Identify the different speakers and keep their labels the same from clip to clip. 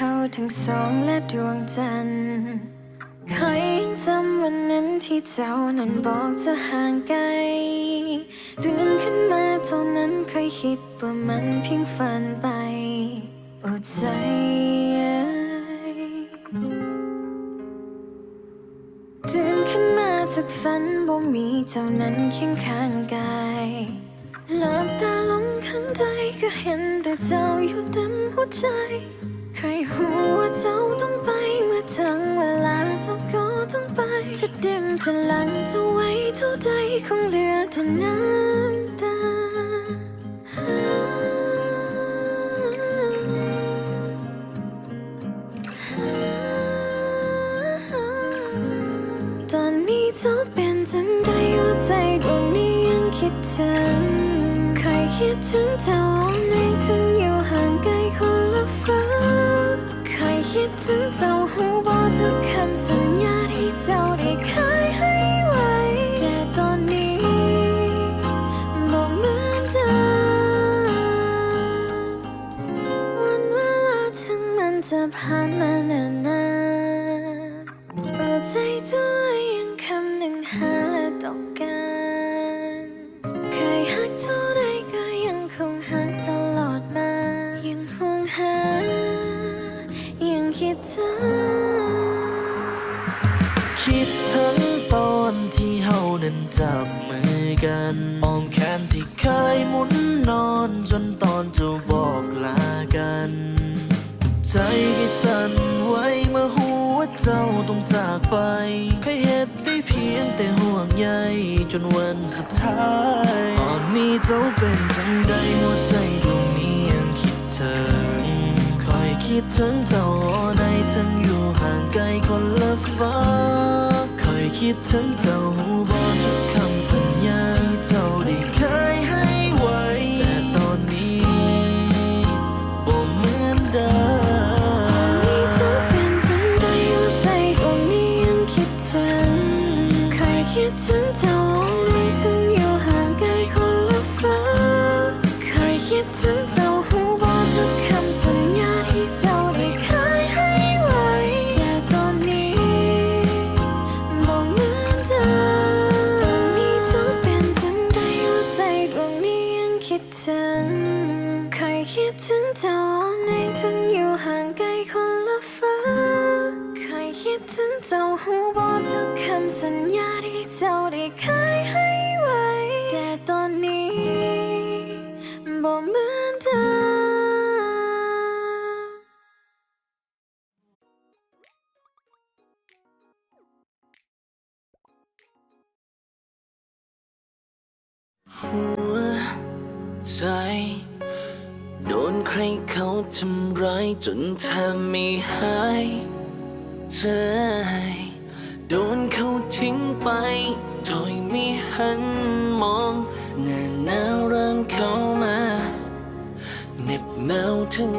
Speaker 1: เพียงเฮาทั้งสองและดวงจันทร์คอยยังจำวันนั้นที่เจ้านั้นบอกจะห่างไกลตื่นขึ้นมาเท่านั้นเคยคิดว่ามันเพียงฝันไปโอ้ใจตื่นขึ้นมาจากฝันบ่มีเจ้านั้นเคียงข้างกายหลับตาลงข้างใจก็เห็นแต่เจ้าอยู่เต็มหัวใจ เคยหูว่าเจ้าต้องไปเมื่อถึงเวลาเจ้าก็ต้องไป จะเดิมจะหลังจะไว้เท่าใดคงเหลือแต่น้ำตาตอนนี้เจ้าเป็นจังใดหัวใจดวงนี้ยังคิดถึงเคยคิดถึงเจ้า คิดถึงเจ้าหูบอกทุกคำสัญญาที่เจ้าได้เคยให้ไว้ แต่ตอนนี้บอกเหมือนเดิมวันเวลาถึงมันจะผ่านมานานนานากั
Speaker 2: น ใจก็สั่นไหวเมื่อหัวเจ้าต้องจากไปเคยเห็ดได้เพียงแต่ห่วงใยจนวันสุดท้าย ตอนนี้เจ้าเป็นจังใดหัวใจดวงนี้ยังคิดถึงคอยคิดถึงเจ้าในทั้งอยู่ห่างไกลคนละฟ้าคอยคิดถึงเจ้าหูบอกทุกคำสัญญา เจ้าหูบอ
Speaker 1: กทุกคำสัญญาที่เจ้าได้เคยให้ไว้ แต่ตอนนี้บอกเหมือนเดิมหัวใจ
Speaker 2: โดนใครเขาทำร้ายจนแทบไม่หาย ใจ โดนเขาทิ้งไป ถอยไม่หันมองหน้าหนาวเริ่มเข้ามาเหน็บหนาวถึง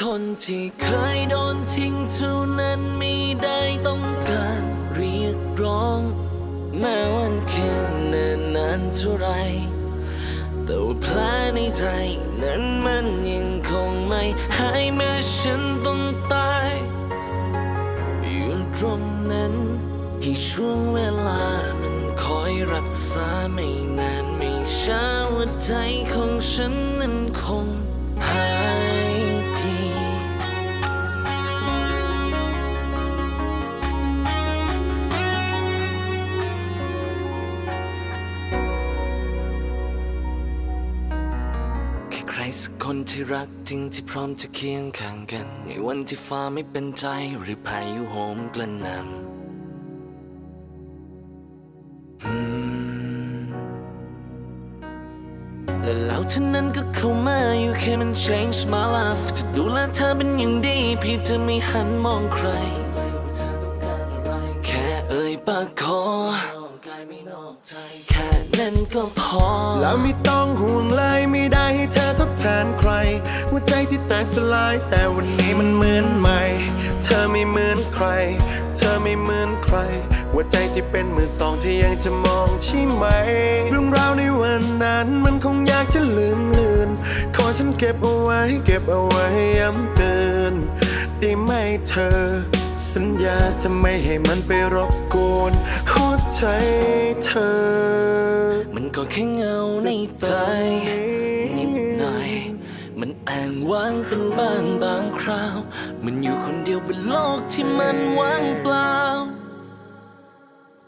Speaker 2: คนที่เคยโดนทิ้งเท่านั้นไม่ได้ต้องการเรียกร้อง แม้วันแค่นานนานเท่าไรแต่ว่าแผลในใจนั้นมันยังคงไม่หายแม้ฉันต้องตายอยู่ตรงนั้นให้ช่วงเวลามันคอยรักษาไม่นานไม่ช้าหัวใจของฉันนั้นคงหาย คนที่รักจริงที่พร้อมจะเคียงข้างกัน ในวันที่ฟ้าไม่เป็นใจหรือพายุโหมกระหน่ำและแล้วเท่านั้นก็เข้ามาอยู่แค่มัน change my life จะดูแลเธอเป็นอย่างดีเพี่จะไม่หันมองใคร แค่เอ่ยปากขอ ได้ไม่นอกใจแค่นั้นก็พอ
Speaker 3: แล้วไม่ต้องห่วงเลยไม่ได้ให้เธอทดแทนใครหัวใจที่แตกสลาย แต่วันนี้มันเหมือนใหม่ เธอไม่เหมือนใคร เธอไม่เหมือนใครหัวใจที่เป็นมือสองที่ยังจะมองใช่ไหม เรื่องราวในวันนั้นมันคงอยากจะลืมเลือนขอฉันเก็บเอาไว้เก็บเอาไว้ย้ำเตือนได้ไหมเธอ สัญญาจะไม่ให้มันไปรบกวนหัวใจเธอ
Speaker 2: มันก็แค่เงาในใจ นิดหน่อย มันแองว้างเป็นบ้างบางคราว มันอยู่คนเดียวบนโลกที่มันว่างเปล่า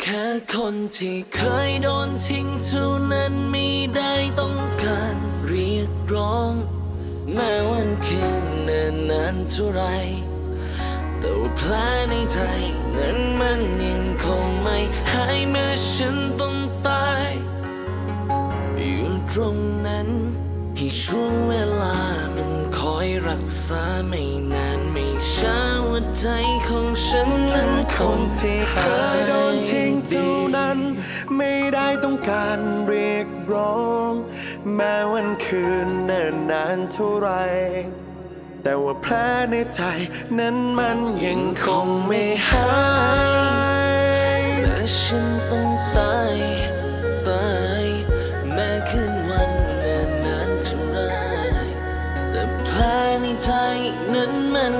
Speaker 2: แค่คนที่เคยโดนทิ้งเท่านั้นไม่ได้ต้องการเรียกร้อง แม้วันคืนเนิ่นนานเท่าไร แต่ว่าแผลในใจนั้นมันยังคงไม่หายเมื่อฉันต้องตายอยู่ตรงนั้นให้ช่วงเวลามันคอยรักษาไม่นานไม่ช้าหัวใจของฉันนั้นคง
Speaker 3: นที่เคยโดนทิ้งเท่านั้น ไม่ได้ต้องการเรียกร้อง แม้วันคืนเนิ่นนานเท่าไร แต่ว่าแผลในใจนั้นมันยังคงไม่หาย
Speaker 2: แม้ฉันต้องตายตายแม้คืนวันนานนานเท่าไรแต่แผลในใจนั้นมัน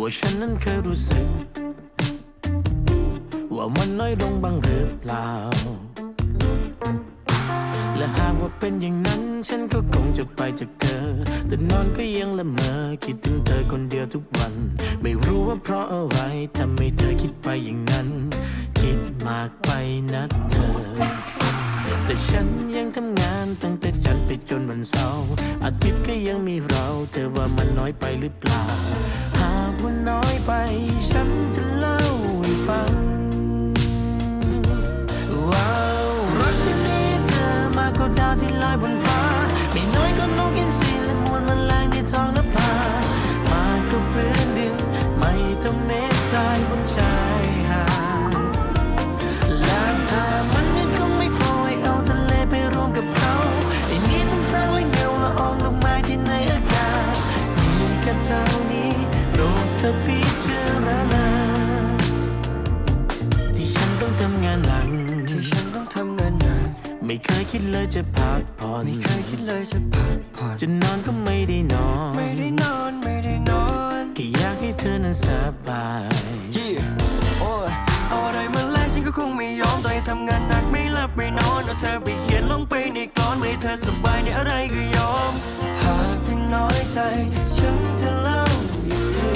Speaker 4: ว่าฉันนั้นเคยรู้สึก ว่ามันน้อยลงบ้างหรือเปล่า และหากว่าเป็นอย่างนั้น ฉันก็คงจะไปจากเธอ แต่นอนก็ยังละเมอคิดถึงเธอคนเดียวทุกวัน ไม่รู้ว่าเพราะอะไรทำให้เธอคิดไปอย่างนั้น คิดมากไปนะเธอแต่ฉันยังทำงานตั้งแต่จันทร์ไปจนวันเสาร์อาทิตย์ก็ยังมีเรา เธอว่ามันน้อยไปหรือเปล่า ฉัน เคยคิดเลยจะพักผ่อน
Speaker 5: ไม่เคยคิดเลยจะพักผ่อน
Speaker 4: จะนอนก็ไม่ได้นอน
Speaker 5: ไม่ได้นอนไม่ได้นอน
Speaker 4: แค่อยากให้เธอนั้นสบาย
Speaker 5: ยี่โอ้ยเอาอะไรมาแลกฉันก็คงไม่ยอมต่อให้ทำงานหนักไม่หลับไม่นอนเอาเธอไปเขียนลงไปในกลอนไม่ให้เธอสบายในอะไรก็ยอม หากเธอน้อยใจ ฉันจะเล่าอีกที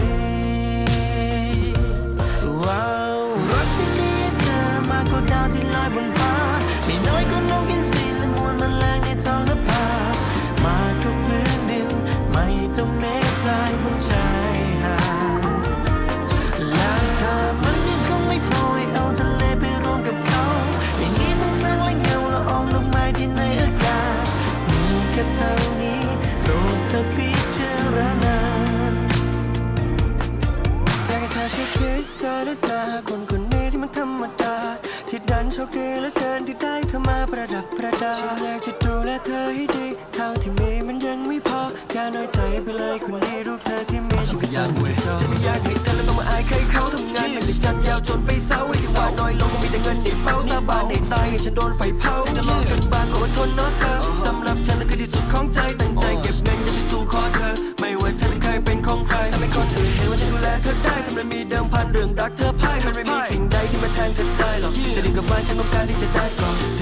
Speaker 4: ว้าวรักที่มีเธอมากกว่าดาวที่ลอยบนฟ้า ไม่น้อยก็นกอิน อย่างนี้ต้องสร้างและเงาละอองลงมาที่ในอากาศมีแค่เท่าพิจารณา
Speaker 5: อยากให้เธอช่วยคิดเจอด้วยตาคนคนนี้ที่มันธรรมดา ที่ดันโชคดีเหลือเกินที่ได้เธอมาประดับประดาฉันอยากจะดูแลเธอให้ดีเท่าที่มีมันยังไม่พออย่าน้อยใจไปเลยคนนี้รูปเธอที่มีฉันก็ต้องไปจองฉันไม่อยากให้เธอแล้วต้องมาอายใครเขาทำงานมันดึกจันยาวจนไปเศร้าไอ้ที่ว่าน้อยลงก็มีแต่เงินในเป้าสาบานในตายให้ฉันโดนไฟเผาจะลองจนบานก็อดทนเนาะเธอสำห รับฉันนั่นคือที่สุดของใจตั้งใจเก็บเงินจะไปสู่ขอเธอ ไม่ว่าเธอจะเคยเป็นของใครทำให้คนอื่นเห็นว่าฉันดูแลเธอได้ทำไมมีเดิมพันเรื่องรักเธอพ่ายมันไม่มีสิ่งใดที่มาแทนเธอได้หรอกจะดึงกลับบ้านฉันต้องการที่จะได้ก่อน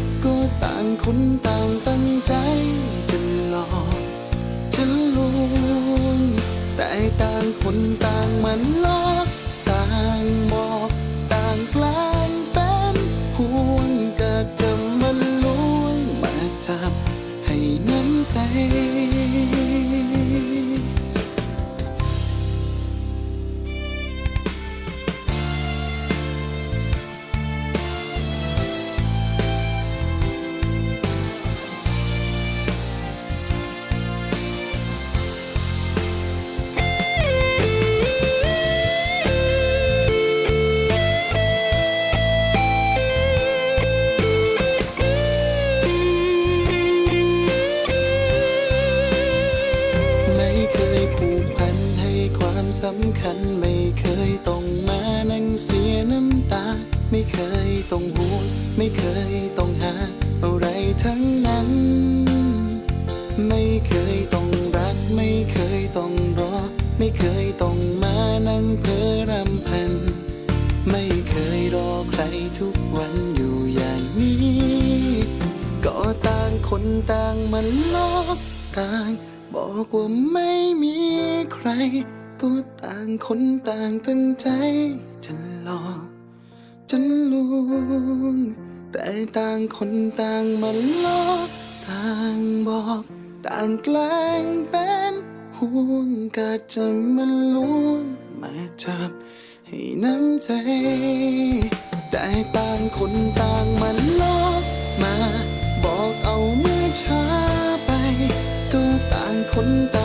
Speaker 6: ต่างคนต่างตั้งใจจะหลอกจะลวงแต่ต่างคนต่างมาล ต่างมันลอกต่าง บอกว่าไม่มีใคร ก็ต่างคนต่างตั้งใจ จะหลอกจะลวงแต่ต่างคนต่างมันลอกต่างบอก ต่างแกล้งเป็นห่วงกะจะมันลวงมาจับให้น้ำใจ แต่ต่างคนต่างมันลอก ต่า